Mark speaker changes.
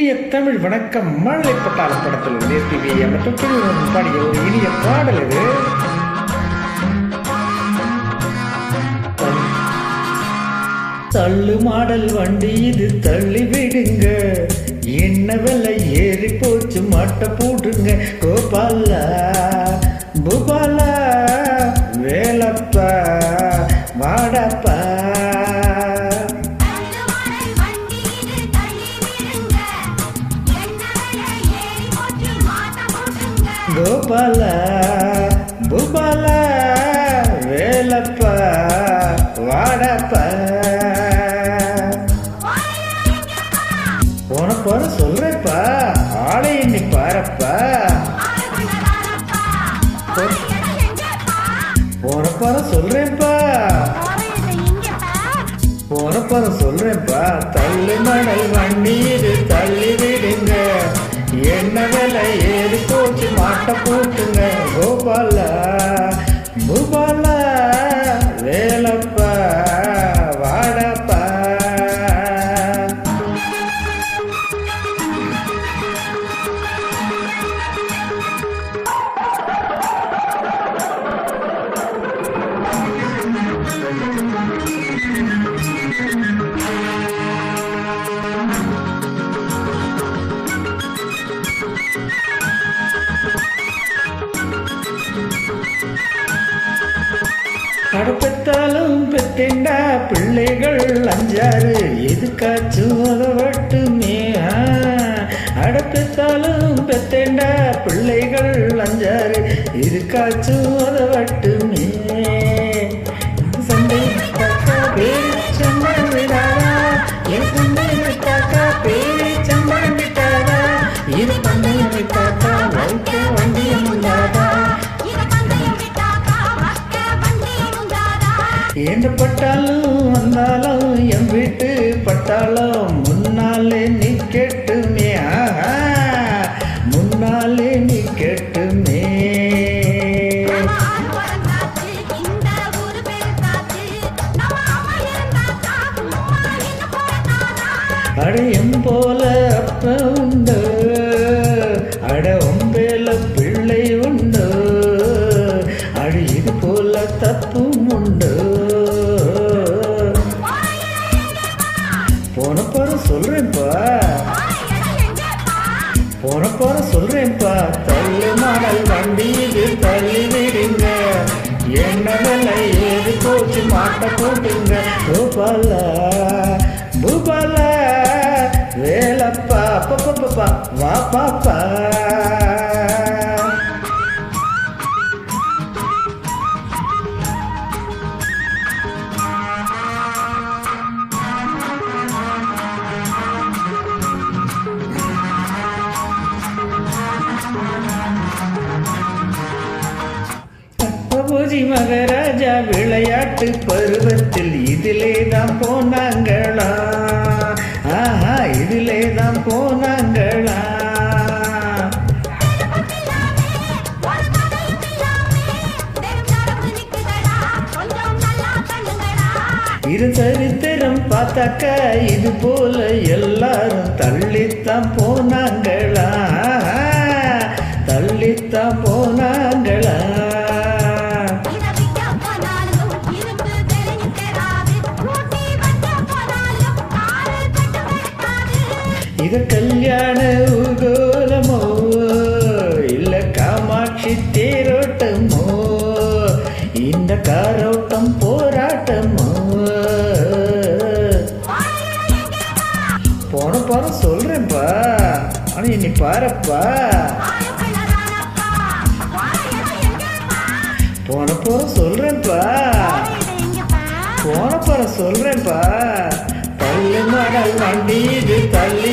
Speaker 1: இனிய தமிழ் வணக்கம். மழை பட்டாள படத்தில் ஒரு எஸ்பிபி மற்றும் திருவண்ணம் பாடிய ஒரு இனிய பாடல் இது தள்ளு மாடல் வண்டி இது தள்ளி விடுங்க. என்ன விலை ஏறி போச்சு? மாட்ட போடுங்க. கோபாலா பூபாலா பூபல பூபல வேலப்ப வாடப்ப. போன போற சொல்றேப்பா ஆளை எண்ணி பாரப்பா. போன போற சொல்றேன்ப்பா. போன போற சொல்றேன்ப்பா தள்ளு மணல் வண்டி தள்ளி விடுங்க போச்சு மாட்ட கடப்பெத்தாலும் பெத்தேண்டா பிள்ளைகள் அஞ்சாறு. எதுக்காச்சும் உதவட்டுமே அடப்பெத்தாலும் பெத்தேண்டா பிள்ளைகள் அஞ்சாறு. எதுக்காச்சும் உதவட்டுமே எந்த பட்டாலும் வந்தாலும் என் வீட்டு பட்டாலும் முன்னாலே நீ கேட்டுமே ஆஹா, முன்னாலே நீ கேட்டுமே. அடையும் போல அப்ப சொல்றேன் பா. தள்ளு மணல் வண்டி இது தள்ளி விடுங்க என்ன விலை ஏது போச்சு மாட்ட போட்டுங்க. பூபால பூபால வேலப்பா பப்பப்பா வா பாப்பா பூஜி மகராஜா விளையாட்டு பருவத்தில் இதிலே தான் போனாங்களா? ஆஹா இதிலே தான் போனாங்களா? இரு சரித்திரம் பார்த்தாக்க இது போல எல்லாரும் தள்ளித்தான் போனாங்களா? தள்ளித்தான் போனா இது கல்யாண உகோலமோ இல்ல காமாட்சி தேரோட்டமோ? இந்த காரோட்டம் போராட்டமோ? போன பாரு சொல்றேன்ப்பா ஆனா நீ பாரப்பா. போன போற சொல்றேன்ப்பா போன போற சொல்றேன்ப்பா தள்ளு மடல் வண்டி இது தள்ளி